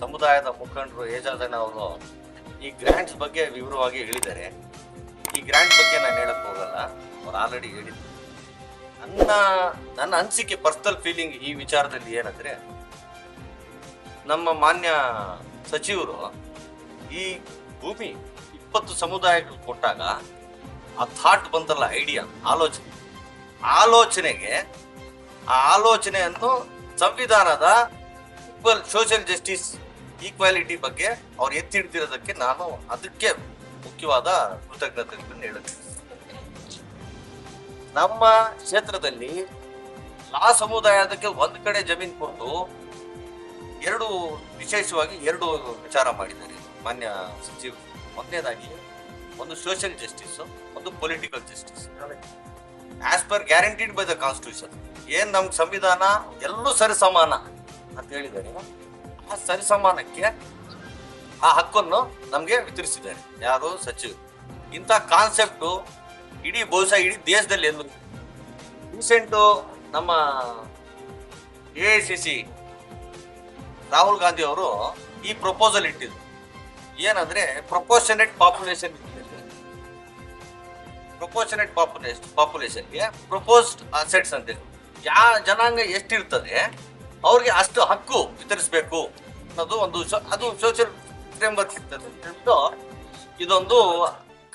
ಸಮುದಾಯದ ಮುಖಂಡರು ಏಜಾದಣ್ಣ ಅವರು ಈ ಗ್ರ್ಯಾಂಟ್ಸ್ ಬಗ್ಗೆ ವಿವರವಾಗಿ ಹೇಳಿದ್ದಾರೆ. ಈ ಗ್ರ್ಯಾಂಟ್ ಬಗ್ಗೆ ನಾನು ಹೇಳಕ್ ಹೋಗಲ್ಲ. ಅವ್ರು ಆಲ್ರೆಡಿ ಹೇಳಿದ್ರು. ನನ್ನ ನನ್ನ ಅನಿಸಿಕೆ ಪರ್ಸನಲ್ ಫೀಲಿಂಗ್ ಈ ವಿಚಾರದಲ್ಲಿ ಏನಂದ್ರೆ, ನಮ್ಮ ಮಾನ್ಯ ಸಚಿವರು ಈ ಭೂಮಿ ಇಪ್ಪತ್ತು ಸಮುದಾಯಗಳು ಕೊಟ್ಟಾಗ ಆ ಥಾಟ್ ಬಂತಲ್ಲ ಐಡಿಯಾ ಆಲೋಚನೆ. ಆಲೋಚನೆಗೆ, ಆ ಆಲೋಚನೆಯನ್ನು ಸಂವಿಧಾನದ ಸೋಷಿಯಲ್ ಜಸ್ಟಿಸ್ ಈಕ್ವಾಲಿಟಿ ಬಗ್ಗೆ ಅವ್ರು ಎತ್ತಿ ಹಿಡ್ದಿರೋದಕ್ಕೆ ನಾನು ಅದಕ್ಕೆ ಮುಖ್ಯವಾದ ಕೃತಜ್ಞತೆಗಳನ್ನು ಹೇಳುತ್ತೇನೆ. ನಮ್ಮ ಕ್ಷೇತ್ರದಲ್ಲಿ ಆ ಸಮುದಾಯದಕ್ಕೆ ಒಂದ್ ಕಡೆ ಜಮೀನು ಕೊಟ್ಟು ಎರಡು ವಿಶೇಷವಾಗಿ ಎರಡು ವಿಚಾರ ಮಾಡಿದ್ದಾರೆ. ಮಾನ್ಯ ಸಚಿವರು ಒಂದನೇದಾಗಿ ಒಂದು ಸೋಷಿಯಲ್ ಜಸ್ಟಿಸ್ ಒಂದು political justice as per guaranteed by the constitution ಏನ್ ನಮ್ಗೆ ಸಂವಿಧಾನ? ಎಲ್ಲೂ ಸರಿಸಮಾನ ಅಂತ ಹೇಳಿದ್ದಾರೆ. ಸರಿಸಮಾನಕ್ಕೆ ಆ ಹಕ್ಕನ್ನು ನಮಗೆ ವಿತರಿಸಿದ್ದಾರೆ. ಯಾರು? ಸಚಿವರು. ಇಂಥ ಕಾನ್ಸೆಪ್ಟು ಇಡೀ ಬಹುಶಃ ಇಡೀ ದೇಶದಲ್ಲಿ ಎಂದು ರೀಸೆಂಟು ನಮ್ಮ A I C C Rahul Gandhi ಅವರು ಈ ಪ್ರಪೋಸಲ್ ಇಟ್ಟಿದ್ರು. ಏನಂದ್ರೆ ಪ್ರಪೋರ್ಷನೇಟ್ ಪಾಪ್ಯುಲೇಷನ್ ಪ್ರಪೋರ್ಷನೇಟ್ ಪಾಪ್ಯುಲೇಷನ್ ಪಾಪ್ಯುಲೇಷನ್ಗೆ ಪ್ರಪೋಸ್ಡ್ ಅಸೆಟ್ಸ್ ಅಂತ. ಯಾ ಜನಾಂಗ ಎಷ್ಟಿರ್ತದೆ? ಅವ್ರಿಗೆ ಅಷ್ಟು ಹಕ್ಕು ವಿತರಿಸಬೇಕು. ಅನ್ನೋದು ಒಂದು ಅದು ಸೋಷಿಯಲ್ ಅಂತ ಹೇಳ್ಬಿಟ್ಟು ಇದೊಂದು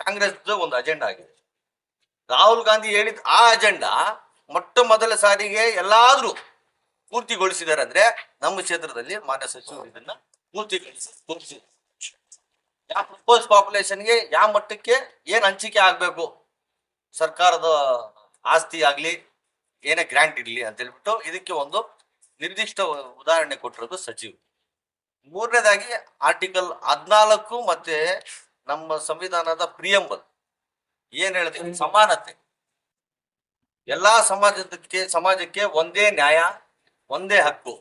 ಕಾಂಗ್ರೆಸ್ ಒಂದು ಅಜೆಂಡಾ ಆಗಿದೆ. ರಾಹುಲ್ ಗಾಂಧಿ ಹೇಳಿದ ಆ ಅಜೆಂಡಾ ಮೊಟ್ಟ ಮೊದಲ ಸಾರಿಗೆ ಎಲ್ಲಾದ್ರೂ ಪೂರ್ತಿಗೊಳಿಸಿದ್ದಾರೆ ಅಂದ್ರೆ ನಮ್ಮ ಕ್ಷೇತ್ರದಲ್ಲಿ ಮಾನ್ಯ ಸಚಿವರು ಇದನ್ನ ಪೂರ್ತಿಗೊಳಿಸಿ ತೋರಿಸಿ ಯಾವ ಪ್ರಪೋಸ್ ಪಾಪ್ಯುಲೇಷನ್ಗೆ ಯಾವ ಮಟ್ಟಕ್ಕೆ ಏನ್ ಹಂಚಿಕೆ ಆಗ್ಬೇಕು? ಸರ್ಕಾರದ ಆಸ್ತಿ ಆಗ್ಲಿ, ಏನೇ ಗ್ರಾಂಟ್ ಇರಲಿ ಅಂತ ಹೇಳ್ಬಿಟ್ಟು ಇದಕ್ಕೆ ಒಂದು ನಿರ್ದಿಷ್ಟ ಉದಾಹರಣೆ ಕೊಟ್ಟಿರೋದು ಸಚಿವರು ಮೂರನೇದಾಗಿ ಆರ್ಟಿಕಲ್ ಹದ್ನಾಲ್ಕು ಮತ್ತೆ ನಮ್ಮ ಸಂವಿಧಾನದ ಪ್ರಿಯಂಬಲ್ ಏನ್ ಹೇಳ್ತೀವಿ ಸಮಾನತೆ. ಎಲ್ಲಾ ಸಮಾಜಕ್ಕೆ ಸಮಾಜಕ್ಕೆ ಒಂದೇ ನ್ಯಾಯ ಒಂದೇ ಹಕ್ಕು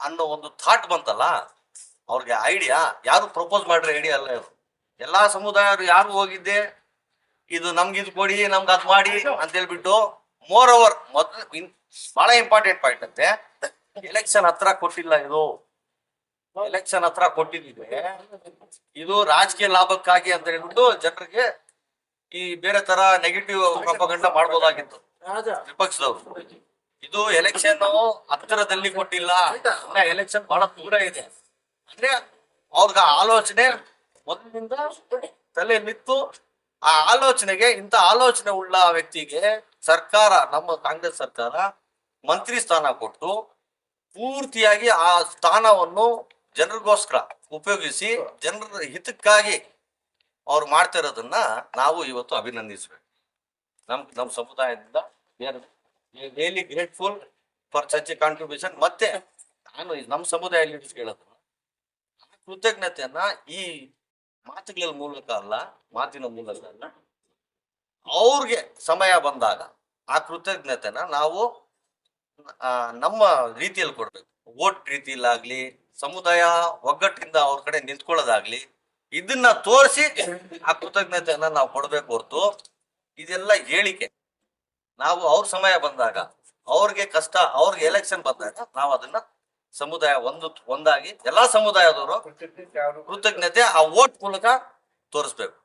ಅನ್ನೋ ಒಂದು ಥಾಟ್ ಬಂತಲ್ಲ ಅವ್ರಿಗೆ ಐಡಿಯಾ ಯಾರು ಪ್ರಪೋಸ್ ಮಾಡ್ರೆ ಐಡಿಯಾ ಅಲ್ಲ ಇವರು. ಎಲ್ಲಾ ಸಮುದಾಯರು ಯಾರು ಹೋಗಿದ್ದೆ? ಇದು ನಮ್ಗೆ ಇದು ಕೊಡಿ ನಮ್ಗೆ ಅದ್ ಮಾಡಿ ಅಂತ ಹೇಳ್ಬಿಟ್ಟು ಮೋರ್ ಓವರ್ ಮೊದ್ಲು ಬಹಳ ಇಂಪಾರ್ಟೆಂಟ್ ಪಾಯಿಂಟ್ ಅಂತೆ. ಎಲೆಕ್ಷನ್ ಹತ್ರ ಕೊಟ್ಟಿಲ್ಲ ಇದು. ಎಲೆಕ್ಷನ್ ಹತ್ರ ಕೊಟ್ಟಿದ್ದಿದೆ ಇದು ರಾಜಕೀಯ ಲಾಭಕ್ಕಾಗಿ ಅಂತ ಹೇಳ್ಬಿಟ್ಟು ಜನರಿಗೆ ಈ ಬೇರೆ ತರ ನೆಗೆಟಿವ್ ಪ್ರಪಗಂಡ ಮಾಡ್ಬೋದಾಗಿತ್ತು. ವಿಪಕ್ಷದವರು. ಇದು ಎಲೆಕ್ಷನ್ ಹತ್ತಿರದಲ್ಲಿ ಕೊಟ್ಟಿಲ್ಲ. ಎಲೆಕ್ಷನ್ ಬಹಳ ದೂರ ಇದೆ. ಅಂದ್ರೆ ಅವ್ರಿಗ ಆಲೋಚನೆ ಮೊದಲಿನಿಂದ ತಲೆ ನಿಂತು ಆ ಆಲೋಚನೆಗೆ ಇಂಥ ಆಲೋಚನೆ ಉಳ್ಳ ವ್ಯಕ್ತಿಗೆ ಸರ್ಕಾರ, ನಮ್ಮ ಕಾಂಗ್ರೆಸ್ ಸರ್ಕಾರ ಮಂತ್ರಿ ಸ್ಥಾನ ಕೊಟ್ಟು ಪೂರ್ತಿಯಾಗಿ ಆ ಸ್ಥಾನವನ್ನು ಜನರಿಗೋಸ್ಕರ ಉಪಯೋಗಿಸಿ ಜನರ ಹಿತಕ್ಕಾಗಿ ಅವ್ರು ಮಾಡ್ತಿರೋದನ್ನ ನಾವು ಇವತ್ತು ಅಭಿನಂದಿಸ್ಬೇಕು. ನಮ್ ನಮ್ಮ ಸಮುದಾಯದಿಂದ daily grateful for such a contribution. ಮತ್ತೆ ನಾನು ನಮ್ಮ ಸಮುದಾಯ ಲೀಡರ್ಸ್ ಹೇಳೋದು ಆ ಕೃತಜ್ಞತೆಯನ್ನ ಈ ಮಾತುಗಳ ಮೂಲಕ ಅಲ್ಲ ಮಾತಿನ ಮೂಲಕ ಅಲ್ಲ ಅವ್ರಿಗೆ ಸಮಯ ಬಂದಾಗ ಆ ಕೃತಜ್ಞತೆನ ನಾವು ನಮ್ಮ ರೀತಿಯಲ್ಲಿ ಕೊಡ್ಬೇಕು. ಓಟ್ ರೀತಿಯಲ್ಲಾಗ್ಲಿ, ಸಮುದಾಯ ಒಗ್ಗಟ್ಟಿಂದ ಅವ್ರ ಕಡೆ ನಿಂತ್ಕೊಳ್ಳೋದಾಗ್ಲಿ, ಇದನ್ನ ತೋರಿಸಿ ಆ ಕೃತಜ್ಞತೆಯನ್ನ ನಾವು ಕೊಡ್ಬೇಕು ಹೊರತು ಇದೆಲ್ಲ ಹೇಳಿಕೆ. ನಾವು ಅವ್ರ ಸಮಯ ಬಂದಾಗ, ಅವ್ರಿಗೆ ಕಷ್ಟ, ಅವ್ರಿಗೆ ಎಲೆಕ್ಷನ್ ಬಂದಾಗ ನಾವು ಅದನ್ನ ಸಮುದಾಯ ಒಂದು, ಒಂದಾಗಿ ಎಲ್ಲಾ ಸಮುದಾಯದವರು ಕೃತಜ್ಞತೆ ಆ ಓಟ್ ಮೂಲಕ ತೋರಿಸ್ಬೇಕು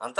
ಅಂತ